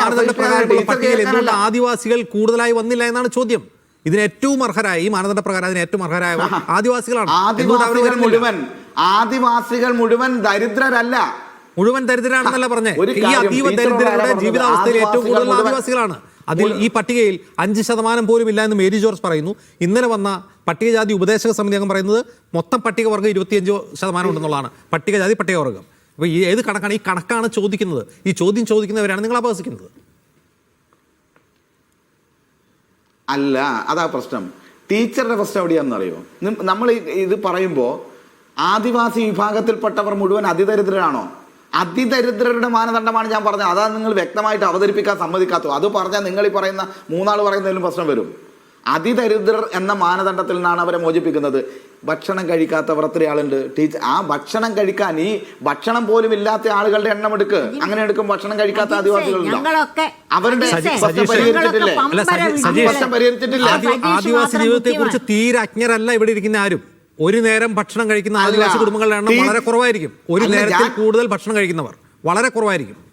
മാനദണ്ഡ പ്രകാരം പട്ടികയിൽ എന്തുകൊണ്ട് ആദിവാസികൾ കൂടുതലായി വന്നില്ല എന്നാണ് ചോദ്യം? ഇതിന് ഏറ്റവും അർഹരായ ഈ മാനദണ്ഡ പ്രകാരം അതിന് ഏറ്റവും അർഹരായ ആദിവാസികളാണ്. ആദിവാസികൾ മുഴുവൻ ആദിവാസികൾ മുഴുവൻ ദരിദ്രരല്ല. മുഴുവൻ ദരിദ്രരാണെന്നല്ല പറഞ്ഞേ. ഈ അതീവ ദരിദ്രരുടെ ജീവിതാവസ്ഥയിൽ ഏറ്റവും കൂടുതൽ ആദിവാസികളാണ്. അതിൽ ഈ പട്ടികയിൽ അഞ്ച് ശതമാനം പോലും ഇല്ല എന്ന് മേരി ജോർജ് പറയുന്നു. ഇന്നലെ വന്ന പട്ടികജാതി ഉപദേശക സമിതി അംഗം പറയുന്നത് മൊത്തം പട്ടികവർഗം ഇരുപത്തിയഞ്ച് ശതമാനം ഉണ്ടെന്നുള്ളതാണ്. പട്ടികജാതി പട്ടികവർഗം. അപ്പോൾ ഈ ഏത് കണക്കാണ് ഈ കണക്കാണ് ചോദിക്കുന്നത്? ഈ ചോദ്യം ചോദിക്കുന്നവരാണ് നിങ്ങൾ അപഹസിക്കുന്നത്. അല്ല അതാ പ്രശ്നം. ടീച്ചറുടെ പ്രശ്നം എവിടെയാണെന്ന് അറിയോ? നമ്മൾ ഇത് പറയുമ്പോൾ ആദിവാസി വിഭാഗത്തിൽപ്പെട്ടവർ മുഴുവൻ അതിദരിദ്രരാണോ? അതിദരിദ്രരുടെ മാനദണ്ഡമാണ് ഞാൻ പറഞ്ഞത്. അതാ നിങ്ങൾ വ്യക്തമായിട്ട് അവതരിപ്പിക്കാൻ സമ്മതിക്കാത്തത്. അത് പറഞ്ഞാൽ നിങ്ങൾ ഈ പറയുന്ന മൂന്നാൾ പറയുന്നതിലും പ്രശ്നം വരും. അതിദരിദ്രർ എന്ന മാനദണ്ഡത്തിൽ നിന്നാണ് അവരെ മോചിപ്പിക്കുന്നത്. ഭക്ഷണം കഴിക്കാത്തവർ എത്ര ആളുണ്ട് ടീച്ചർ ആ ഭക്ഷണം കഴിക്കാൻ ഈ ഭക്ഷണം പോലും ഇല്ലാത്ത ആളുകളുടെ എണ്ണം എടുക്ക്. അങ്ങനെ എടുക്കും ഭക്ഷണം കഴിക്കാത്ത ആദിവാസികളുണ്ടോ അവരുടെ. പരിഹരിച്ചിട്ടില്ലേ? ആദിവാസി ജീവിതത്തെ കുറിച്ച് തീരെ അജ്ഞരല്ല ഇവിടെ ഇരിക്കുന്ന ആരും. ഒരു നേരം ഭക്ഷണം കഴിക്കുന്ന ആദിവാസി കുടുംബങ്ങളുടെ എണ്ണം വളരെ കുറവായിരിക്കും. ഒരു നേരത്തിൽ കൂടുതൽ ഭക്ഷണം കഴിക്കുന്നവർ വളരെ കുറവായിരിക്കും.